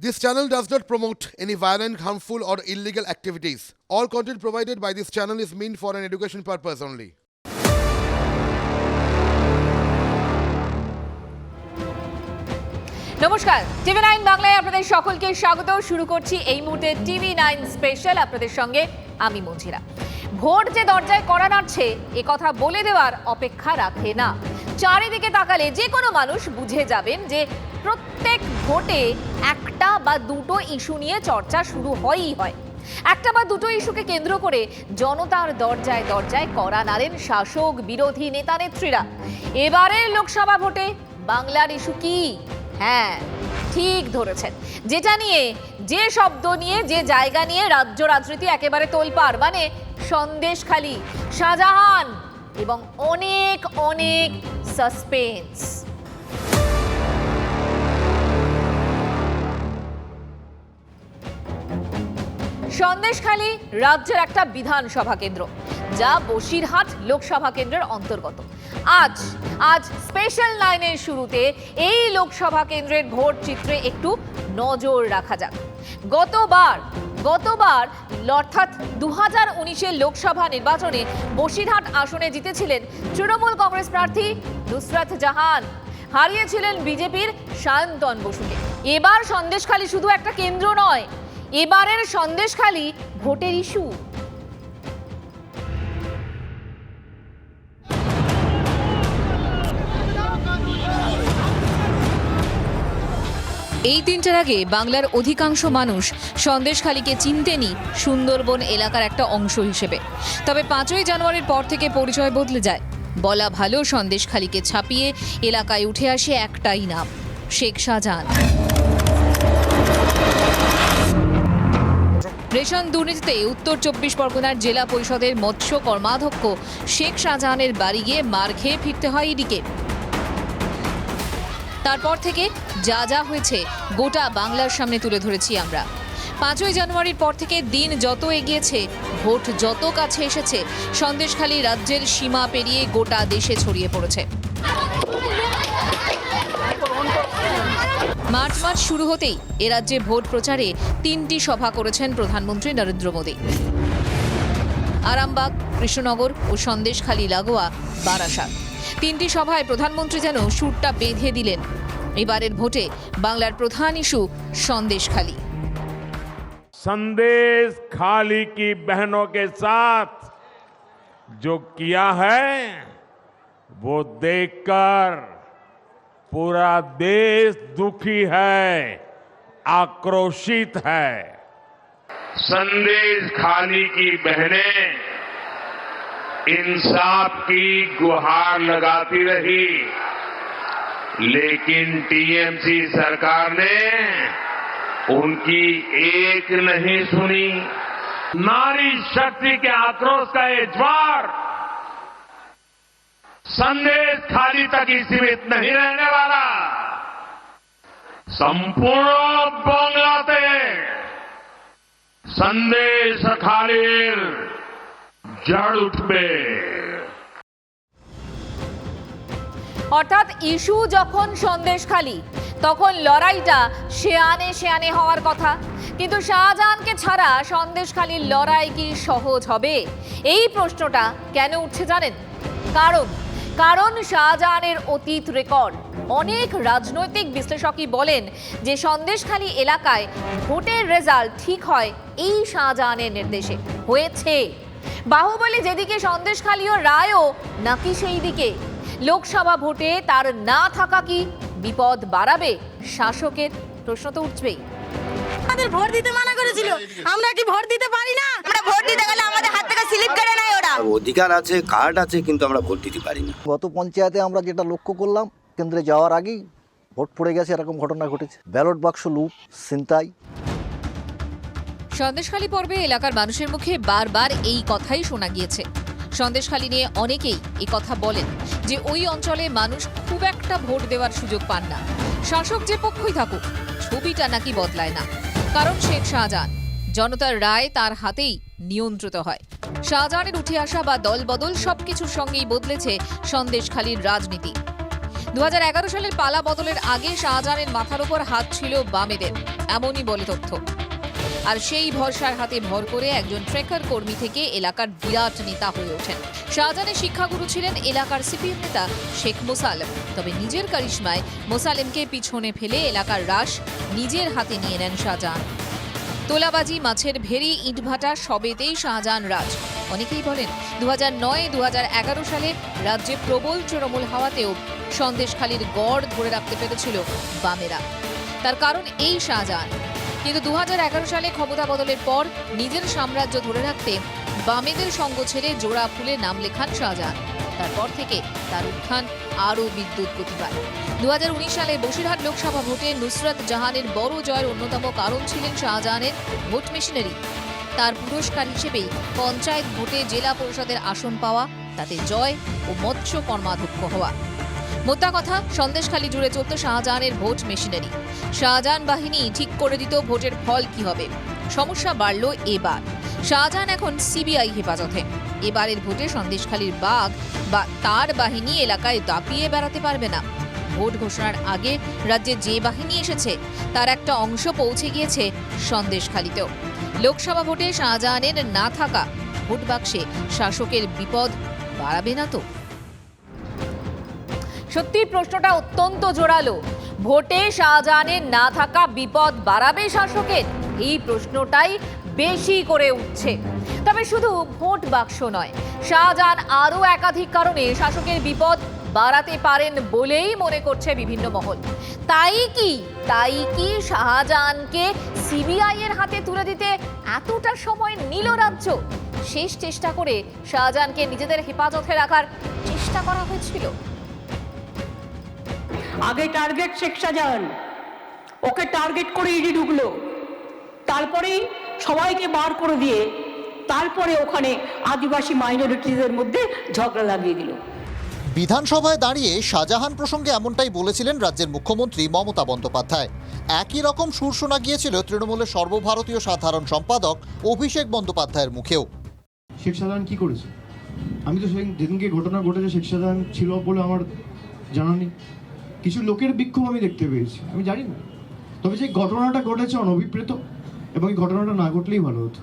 This channel does not promote any violent, harmful, or illegal activities. All content provided by this channel is meant for an education purpose only. নমস্কার TV nine বাংলায় আপনাদের সকলকে স্বাগত শুরু করছি এই মুহূর্তে টিভি নাইন স্পেশাল আপনাদের সঙ্গে আমি মঞ্জিরা ভোট যে দরজায় করা নাড়ছে এ কথা বলে দেওয়ার অপেক্ষা রাখে না চারিদিকে তাকালে যে কোনো মানুষ বুঝে যাবেন যে প্রত্যেক ভোটে একটা বা দুটো ইস্যু নিয়ে চর্চা শুরু হয়ই হয়। একটা বা দুটো ইস্যুকে কেন্দ্র করে জনতার দরজায় দরজায় করা নাড়েন শাসক, বিরোধী নেতা, নেত্রীরা। এবারের লোকসভা ভোটে বাংলার ইস্যু কি? হ্যাঁ ঠিক ধরেছেন। যেটা নিয়ে, যে শব্দ নিয়ে, যে জায়গা নিয়ে রাজ্য রাজনীতি একেবারে তোলপাড় মানে সন্দেশখালি শাহজাহান এবং অনেক অনেক সাসপেন্স সন্দেশখালী রাজ্যের একটা বিধানসভা কেন্দ্র, যা বসিরহাট লোকসভা কেন্দ্রের অন্তর্গত। আজ আজ স্পেশাল লাইনের শুরুতে এই লোকসভা কেন্দ্রের ভোট চিত্রে একটু নজর রাখা যাক। গতবার গতবার অর্থাৎ দু হাজার উনিশের লোকসভা নির্বাচনে বসিরহাট আসনে জিতেছিলেন তৃণমূল কংগ্রেস প্রার্থী নুসরাত জাহান। হারিয়েছিলেন বিজেপির সায়ন্তন বসুকে। এবার সন্দেশখালী শুধু একটা কেন্দ্র নয়, এবারের সন্দেশখালী ভোটের ইস্যু। এই তিনটার আগে বাংলার অধিকাংশ মানুষ সন্দেশখালীকে চিনতেনই সুন্দরবন এলাকার একটা অংশ হিসেবে। তবে পাঁচই জানুয়ারির পর থেকে পরিচয় বদলে যায়। বলা ভালো সন্দেশখালীকে ছাপিয়ে এলাকায় উঠে আসে একটাই নাম, শেখ শাহজাহান। রেশন দুর্নীতিতে উত্তর চব্বিশ পরগনার জেলা পরিষদের মৎস্য কর্মাধ্যক্ষ শেখ শাহজাহানের বাড়ি গিয়ে মার খেয়ে ফিরতে হয় ইডিকে। তারপর থেকে যা যা হয়েছে গোটা বাংলার সামনে তুলে ধরেছি আমরা। পাঁচই জানুয়ারির পর থেকে দিন যত এগিয়েছে, ভোট যত কাছে এসেছে, সন্দেশখালী রাজ্যের সীমা পেরিয়ে গোটা দেশে ছড়িয়ে পড়েছে। মার্চ মাস শুরু হতেই এ রাজ্যে ভোট প্রচারে তিনটি সভা করেছেন প্রধানমন্ত্রী নরেন্দ্র মোদী। আরামবাগ, কৃষ্ণনগর ও সন্দেশখালী লাগোয়া বারাসাত। তিনটি সভায় প্রধানমন্ত্রী যেন সুরটা বেঁধে দিলেন এবারের ভোটে বাংলার প্রধান ইস্যু সন্দেশখালী संदेश खाली की बहनों के साथ जो किया है वो देखकर पूरा देश दुखी है आक्रोशित है संदेश खाली की बहनें इंसाफ की गुहार लगाती रही लेकिन टीएमसी सरकार ने उनकी एक नहीं सुनी। नारी शक्ति के आक्रोश का ये ज्वार। संदेश खाली तक ही सीमित नहीं रहने वाला। संपूर्ण बांग्लाते संदेश खाली, जड़ उठবে অর্থাৎ ইস্যু যখন সন্দেশখালী তখন লড়াইটা শেয়ানে শেয়ানে হওয়ার কথা। কিন্তু শাহজাহানকে ছাড়া সন্দেশখালীর লড়াই কি সহজ হবে? এই প্রশ্নটা কেন উঠছে জানেন? কারণ কারণ শাহজাহানের অতীত রেকর্ড। অনেক রাজনৈতিক বিশ্লেষকই বলেন যে সন্দেশখালী এলাকায় ভোটের রেজাল্ট ঠিক হয় এই শাহজাহানের নির্দেশে। হয়েছে। বাহুবলী যেদিকে সন্দেশখালীয় রায়ও, নাকি সেই দিকে লোকসভা ভোটে তার না থাকা কি বিপদ বাড়াবে? শাসকের প্রশ্ন তো উঠবেই। আমাদের ভোট দিতে মানা করেছিল। আমরা কি ভোট দিতে পারি না? আমরা ভোট দিতে গেলে আমাদের হাত থেকে স্লিপ কেড়ে নেয় ওরা। অধিকার আছে কার্ড আছে কিন্তু আমরা ভোট দিতে পারি না। গত পঞ্চায়েতে আমরা যেটা লক্ষ্য করলাম কেন্দ্রে যাওয়ার আগেই ভোট পড়ে গেছে এরকম ঘটনা ঘটেছে। ব্যালট বাক্স লুপ ছিনতাই। সন্দেশখালী পর্বে এলাকার মানুষের মুখে বারবার এই কথাই শোনা গিয়েছে। সন্দেশখালী নিয়ে অনেকেই কথা বলেন যে ওই অঞ্চলে মানুষ খুব একটা ভোট দেওয়ার সুযোগ পান না। শাসক যে পক্ষই থাকুক, ছবিটা নাকি বদলায় না। কারণ শেখ শাহজাহান, জনতার রায় তার হাতেই নিয়ন্ত্রিত হয়। শাহজাহানের উঠে আসা বা দলবদল সবকিছুর সঙ্গেই বদলেছে সন্দেশখালীর রাজনীতি। দু হাজার এগারো সালের পালা বদলের আগে শাহজাহানের মাথার উপর হাত ছিল বামেদের, এমনই বলে তথ্য। আর সেই ভরসার হাতে ভর করে একজন ট্রেকার কর্মী থেকে এলাকার বিরাট নেতা হয়ে ওঠেন। শাহজাহানের শিক্ষাগুরু ছিলেন এলাকার সিপিএম নেতা শেখ মোসালেম তবে নিজের কারিশমায় মোসালেমকে পিছনে ফেলে এলাকার রাশ নিজের হাতে নিয়ে নেন শাহজাহান। তোলাবাজি, মাছের ভেরি ইটভাটা সবেতেই শাহজাহান রাজ। অনেকেই বলেন দু হাজার নয় দু হাজার এগারো সালে রাজ্যে প্রবল তৃণমূল হাওয়াতেও সন্দেশখালীর গড় ধরে রাখতে পেরেছিল বামেরা। তার কারণ এই শাহজাহান। কিন্তু দু হাজার এগারো সালে ক্ষমতা বদলের পর নিজের সাম্রাজ্য ধরে রাখতে বামেদের সঙ্গ ছেড়ে জোড়া ফুলে নাম লেখান শাহজাহান। তারপর থেকে তার উত্থান আরও বিদ্যুৎ প্রতিভা দু সালে বসিরহাট লোকসভা ভোটে নুসরত জাহানের বড় জয়ের অন্যতম কারণ ছিলেন শাহজাহানের ভোট মেশিনারি। তার পুরস্কার হিসেবেই পঞ্চায়েত ভোটে জেলা পরিষদের আসন পাওয়া, তাতে জয় ও মৎস্য কর্মাধ্যক্ষ হওয়া। মোদ্দা কথা, সন্দেশখালী জুড়ে চলত শাহজাহানের ভোট মেশিনারি। শাহজাহান বাহিনী ঠিক করে দিত ভোটের ফল কি হবে। সমস্যা বাড়ল এবার। শাহজাহান এখন সিবিআই হেফাজতে। এবারের ভোটে সন্দেশখালীর বাঘ বা তার বাহিনী এলাকায় দাপিয়ে বেড়াতে পারবে না। ভোট ঘোষণার আগে রাজ্যে যে বাহিনী এসেছে, তার একটা অংশ পৌঁছে গিয়েছে সন্দেশখালীতেও। লোকসভা ভোটে শাহজাহানের না থাকা ভোট বাক্সে শাসকের বিপদ বাড়াবে না তো? সত্যি প্রশ্নটা অত্যন্ত জোরালো। ভোটে শাহজাহানের না থাকা বিপদ বাড়াবে শাসকের? এই প্রশ্নটাই বেশি করে উঠছে। তবে শুধু ভোট বাক্স নয়, শাহজাহান আরও একাধিক কারণে শাসকের বিপদ বাড়াতে পারেন বলেই মনে করছে বিভিন্ন মহল। তাই কি? তাই কি শাহজাহানকে সিবিআই এর হাতে তুলে দিতে এতটা সময় নিল রাজ্য? শেষ চেষ্টা করে শাহজাহানকে নিজেদের হেফাজতে রাখার চেষ্টা করা হয়েছিল। আগে টার্গেট শেখ শাহজাহান। ওকে টার্গেট করে ইডি ঢুকলো। তারপরেই সবাইকে বার করে দিয়ে তারপরে ওখানে আদিবাসী মাইনরিটিদের মধ্যে ঝগড়া লাগিয়ে দিল। বিধানসভায় দাঁড়িয়ে শাহজাহান প্রসঙ্গে এমনটাই বলেছিলেন রাজ্যের মুখ্যমন্ত্রী মমতা বন্দ্যোপাধ্যায়। একই রকম সুর শোনা গিয়েছিল তৃণমূলের সর্বভারতীয় সাধারণ সম্পাদক অভিষেক বন্দ্যোপাধ্যায়ের মুখেও। শেখ শাহজাহান কি করেছে? আমি তো সেদিন যেদিনকে ঘটনা ঘটেছে শেখ শাহজাহান ছিল বলে আমার জানা নেই। কিছু লোকের বিক্ষোভ আমি দেখতে পেয়েছি আমি জানি না। তবে যে ঘটনাটা ঘটেছে অনভিপ্রেত এবং এই ঘটনাটা না ঘটলেই ভালো হতো।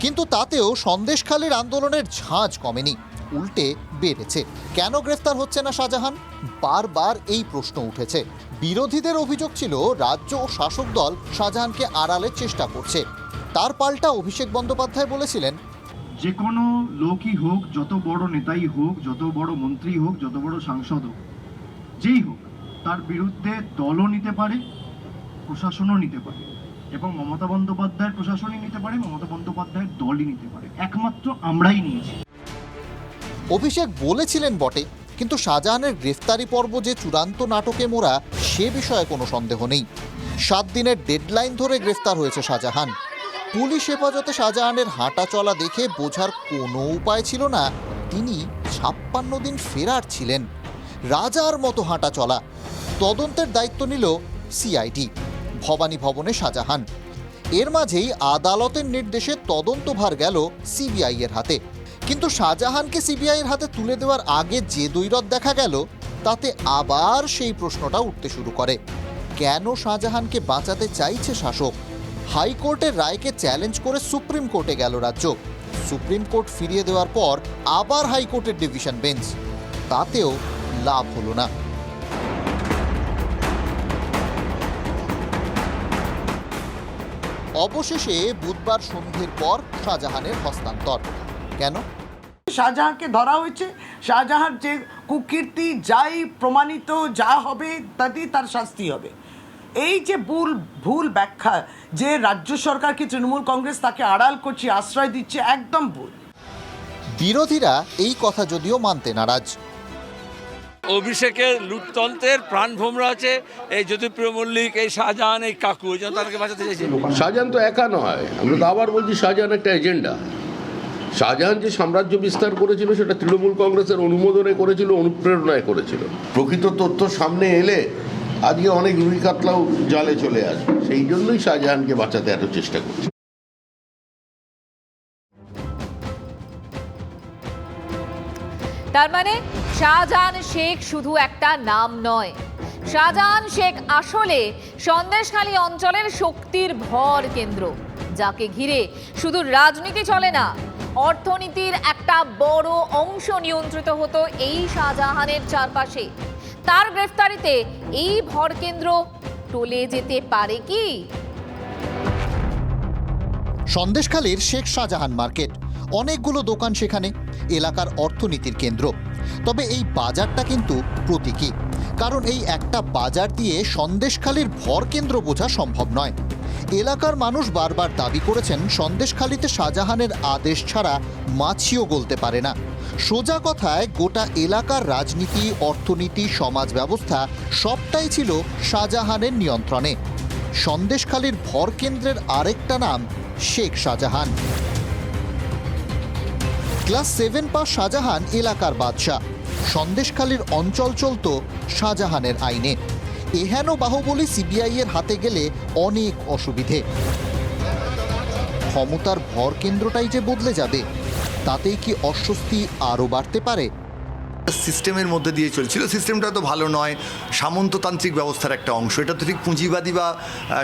কিন্তু তাতেও সন্দেশখালীর আন্দোলনের ঝাঁজ কমেনি উল্টে বেড়েছে। কেন গ্রেফতার হচ্ছে না শাহজাহান? বারবার এই প্রশ্ন উঠেছে। বিরোধীদের অভিযোগ ছিল রাজ্য ও শাসক দল শাহজাহানকে আড়ালের চেষ্টা করছে। তার পাল্টা অভিষেক বন্দ্যোপাধ্যায় বলেছিলেন যে কোনো লোকই হোক যত বড় নেতাই হোক যত বড় মন্ত্রী হোক যত বড় সাংসদ হোক যেই হোক তার বিরুদ্ধে দলও নিতে পারে, প্রশাসনও নিতে পারে এবং মমতা বন্দ্যোপাধ্যায়ের প্রশাসনই নিতে পারে, মমতা বন্দ্যোপাধ্যায়ের দলই নিতে পারে। একমাত্র আমরাই নিয়েছি। অভিষেক বলেছিলেন বটে, কিন্তু শাহজাহানের গ্রেফতারি পর্ব যে চূড়ান্ত নাটকে মোড়া, সে বিষয়ে কোনো সন্দেহ নেই। সাত দিনের ডেডলাইন ধরে গ্রেফতার হয়েছে শাহজাহান। পুলিশ হেফাজতে শাহজাহানের হাঁটা চলা দেখে বোঝার কোনো উপায় ছিল না, তিনি ছাপ্পান্ন দিন ফেরার ছিলেন। রাজার মতো হাঁটা চলা তদন্তের দায়িত্ব নিল সিআইডি, ভবানী ভবনে শাহজাহান। এর মাঝেই আদালতের নির্দেশে তদন্তভার গেল সিবিআই এর হাতে। কিন্তু শাহজাহানকে সিবিআই এর হাতে তুলে দেওয়ার আগে যে দৈরত দেখা গেল, তাতে আবার সেই প্রশ্নটা উঠতে শুরু করে। কেন শাহজাহানকে বাঁচাতে চাইছে শাসক? হাইকোর্টের রায়কে চ্যালেঞ্জ করে সুপ্রিম কোর্টে গেল রাজ্য। সুপ্রিম কোর্ট ফিরিয়ে দেওয়ার পর আবার হাইকোর্টের ডিভিশন বেঞ্চ। তাতেও লাভ হলো না। অবশেষে বুধবার সন্ধ্যের পর শাহজাহানের হস্তান্তর। কেন? শাহজাহানকে ধরা হয়েছে। শাহজাহান যে কুকীর্তি যাই প্রমাণিত যা হবে তাতেই তার শাস্তি হবে। এই যে ভুল ভুল ব্যাখ্যা যে রাজ্য সরকার কি তৃণমূল কংগ্রেস তাকে আড়াল করছে আশ্রয় দিচ্ছে একদম ভুল। বিরোধীরা এই কথা যদিও মানতে নারাজ। অভিষেকের লুটতন্ত্রের প্রাণ ভোমরা আছে এই জ্যোতিপ্রিয় মল্লিক এই শাহজাহান এই কাকু এই জন্য তাদেরকে বাঁচাতে চাইছে। শাহজাহান তো একা নয় আমরা তো আবার বলছি শাহজাহান একটা এজেন্ডা। শাহজাহান যে সাম্রাজ্য বিস্তার করেছিল সেটা তৃণমূল কংগ্রেসের অনুমোদনে করেছিল অনুপ্রেরণায় করেছিল। প্রকৃত তথ্য সামনে এলে আজকে অনেক রুই কাতলাও জালে চলে আসবে। সেই জন্যই শাহজাহানকে বাঁচাতে এত চেষ্টা করছে। তার মানে শাহজাহান শেখ শুধু একটা নাম নয়। শাহজাহান শেখ আসলে সন্দেশখালী অঞ্চলের শক্তির ভর কেন্দ্র, যাকে ঘিরে শুধু রাজনীতি চলে না, অর্থনীতির একটা বড় অংশ নিয়ন্ত্রিত হতো এই শাহজাহানের চারপাশে। তার গ্রেফতারিতে এই ভরকেন্দ্র টলে যেতে পারে কি? সন্দেশখালীর শেখ শাহজাহান মার্কেট অনেকগুলো দোকান সেখানে, এলাকার অর্থনীতির কেন্দ্র। তবে এই বাজারটা কিন্তু প্রতীকী, কারণ এই একটা বাজার দিয়ে সন্দেশখালীর ভর কেন্দ্র বোঝা সম্ভব নয়। এলাকার মানুষ বারবার দাবি করেছেন, সন্দেশখালীতে শাহজাহানের আদেশ ছাড়া মাছিও গলতে পারে না। সোজা কথায়, গোটা এলাকার রাজনীতি, অর্থনীতি, সমাজ ব্যবস্থা সবটাই ছিল শাহজাহানের নিয়ন্ত্রণে। সন্দেশখালীর ভর কেন্দ্রের আরেকটা নাম শেখ শাহজাহান। ক্লাস সেভেন পা শাহজাহান এলাকার বাদশাহ। সন্দেশখালীর অঞ্চল চলত শাহজাহানের আইনে। এহেন বাহুবলী সিবিআই এর হাতে গেলে অনেক অসুবিধে। ক্ষমতার ভর কেন্দ্রটাই যে বদলে যাবে, তাতেই কি অস্বস্তি আরও বাড়তে পারে? সিস্টেমের মধ্যে দিয়ে চলছিল। সিস্টেমটা তো ভালো নয়, সামন্ততান্ত্রিক ব্যবস্থার একটা অংশ। এটা তো ঠিক পুঁজিবাদী বা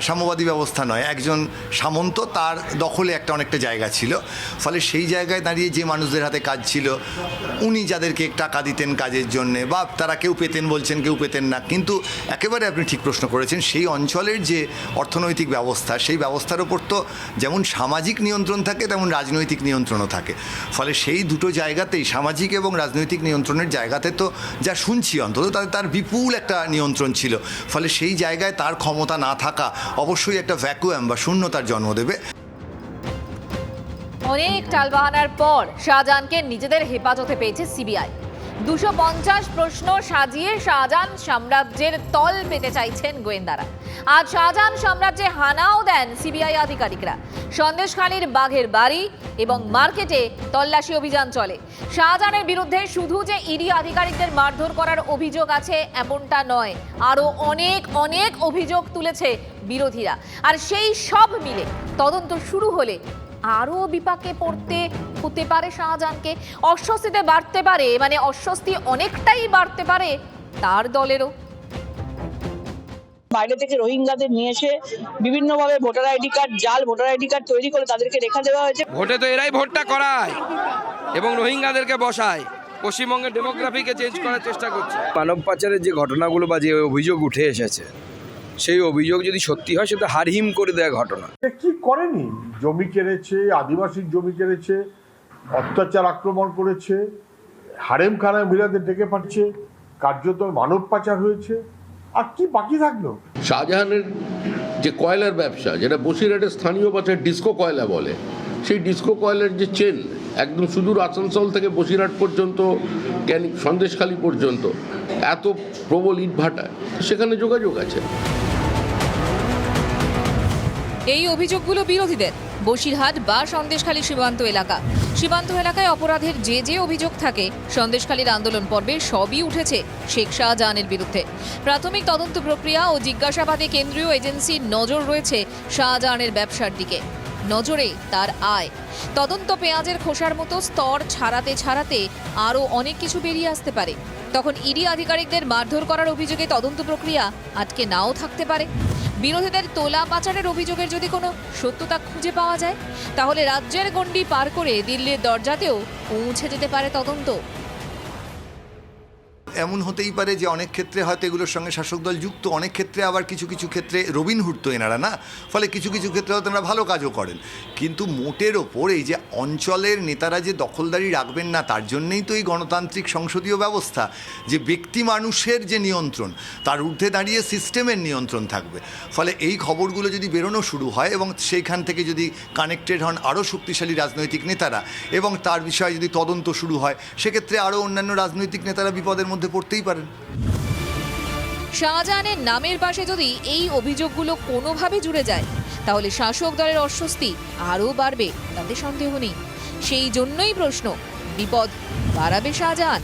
সাম্যবাদী ব্যবস্থা নয়। একজন সামন্ত, তার দখলে একটা অনেকটা জায়গা ছিল। ফলে সেই জায়গায় দাঁড়িয়ে যে মানুষদের হাতে কাজ ছিল, উনি যাদেরকে টাকা দিতেন কাজের জন্যে, বা তারা কেউ পেতেন বলছেন, কেউ পেতেন না। কিন্তু একেবারে আপনি ঠিক প্রশ্ন করেছেন, সেই অঞ্চলের যে অর্থনৈতিক ব্যবস্থা, সেই ব্যবস্থার ওপর তো যেমন সামাজিক নিয়ন্ত্রণ থাকে, তেমন রাজনৈতিক নিয়ন্ত্রণও থাকে। ফলে সেই দুটো জায়গাতেই সামাজিক এবং রাজনৈতিক নিয়ন্ত্রণের জায়গাতে তো যা শুনছি অন্তত তাতে তার বিপুল একটা নিয়ন্ত্রণ ছিল। ফলে সেই জায়গায় তার ক্ষমতা না থাকা অবশ্যই একটা ভ্যাকুয়াম বা শূন্যতার জন্ম দেবে। অনেক টালবাহানার পর শাহজাহানকে নিজেদের হেফাজতে পেয়েছে সিবিআই। দুশো পঞ্চাশ প্রশ্ন সাজিয়ে শাহজাহান সাম্রাজ্যের তল পেতে চাইছেন গোয়েন্দারা। আজ শাহজাহান সাম্রাজ্যে হানাও দেন সিবিআই আধিকারিকরা। সন্দেশখালীর বাঘের বাড়ি এবং মার্কেটে তল্লাশি অভিযান চলে। শাহজাহানের বিরুদ্ধে শুধু যে ইডি আধিকারিকদের মারধর করার অভিযোগ আছে, এমনটা নয়। আরও অনেক অনেক অভিযোগ তুলেছে বিরোধীরা। আর সেই সব মিলে তদন্ত শুরু হলে আরও বিপাকে পড়তে হতে পারে শাহজাহানকে। অস্বস্তিতে বাড়তে পারে মানে অস্বস্তি অনেকটাই বাড়তে পারে তার দলেরও। বাইরে থেকে রোহিঙ্গাদের নিয়ে এসে বিভিন্নভাবে ভোটার আইডি কার্ড জাল ভোটার আইডি কার্ড তৈরি করে তাদেরকে রেখা দেওয়া হয়েছে। ভোটে তো এরাই ভোটটা করায় এবং রোহিঙ্গাদেরকে বসায়। পশ্চিমবঙ্গের ডেমোগ্রাফিকে চেঞ্জ করার চেষ্টা করছে। মানব পাচারের যে ঘটনাগুলো বা যে অভিযোগ উঠে এসেছে সেই অভিযোগ যদি সত্যি হয় সেটা হারহিম করে দেওয়া ঘটনা। কি করেনি? জমি কেড়েছে আদিবাসীর জমি কেড়েছে অত্যাচার আক্রমণ করেছে হারেম খানায় মহিলাদের ডেকে পাচ্ছে কার্যত মানব পাচার হয়েছে আর কি বাকি থাকল? শাহজাহানের যে কয়লার ব্যবসা যেটা বসিরহাটের স্থানীয় ভাষায় ডিস্কো কয়লা বলে সেই ডিস্কো কয়লার যে চেন একদম সুদূর আসানসোল থেকে বসিরহাট পর্যন্ত ক্যানি সন্দেশখালী পর্যন্ত এত প্রবল ইটভাটা সেখানে যোগাযোগ আছে। এই অভিযোগগুলো বিরোধীদের। বসিরহাট বা সন্দেশখালী সীমান্ত এলাকা। সীমান্ত এলাকায় অপরাধের যে যে অভিযোগ থাকে, সন্দেশখালীর আন্দোলন পর্বে সবই উঠেছে শেখ শাহজাহানের বিরুদ্ধে। প্রাথমিক তদন্ত প্রক্রিয়া ও জিজ্ঞাসাবাদে কেন্দ্রীয় এজেন্সির নজর রয়েছে শাহজাহানের ব্যবসার দিকে। নজরে তার আয়। তদন্ত পেঁয়াজের খোসার মতো স্তর ছাড়াতে ছাড়াতে আরও অনেক কিছু বেরিয়ে আসতে পারে। তখন ইডি আধিকারিকদের মারধর করার অভিযোগে তদন্ত প্রক্রিয়া আটকে নাও থাকতে পারে। বিরোধীদের তোলা পাচারের অভিযোগের যদি কোনো সত্যতা খুঁজে পাওয়া যায়, তাহলে রাজ্যের গণ্ডি পার করে দিল্লির দরজাতেও পৌঁছে যেতে পারে তদন্ত। এমন হতেই পারে যে অনেক ক্ষেত্রে হয়তো এগুলোর সঙ্গে শাসক দল যুক্ত, অনেক ক্ষেত্রে আবার কিছু কিছু ক্ষেত্রে রবিনহুড তো এনারা না। ফলে কিছু কিছু ক্ষেত্রে হয়তো এনারা ভালো কাজও করেন। কিন্তু মোটের ওপর এই যে অঞ্চলের নেতারা যে দখলদারি রাখবেন না, তার জন্যেই তো এই গণতান্ত্রিক সংসদীয় ব্যবস্থা। যে ব্যক্তি মানুষের যে নিয়ন্ত্রণ, তার ঊর্ধ্বে দাঁড়িয়ে সিস্টেমের নিয়ন্ত্রণ থাকবে। ফলে এই খবরগুলো যদি বেরোনো শুরু হয় এবং সেইখান থেকে যদি কানেক্টেড হন আরও শক্তিশালী রাজনৈতিক নেতারা এবং তার বিষয়ে যদি তদন্ত শুরু হয়, সেক্ষেত্রে আরও অন্যান্য রাজনৈতিক নেতারা বিপদের মধ্যে পড়তেই পারেন। শাহজাহানের নামের পাশে যদি এই অভিযোগগুলো কোনোভাবে জুড়ে যায়, তাহলে শাসক দলের অস্বস্তি আরও বাড়বে, তাতে সন্দেহ নেই। সেই জন্যই প্রশ্ন, বিপদ বাড়াবে শাহজাহান।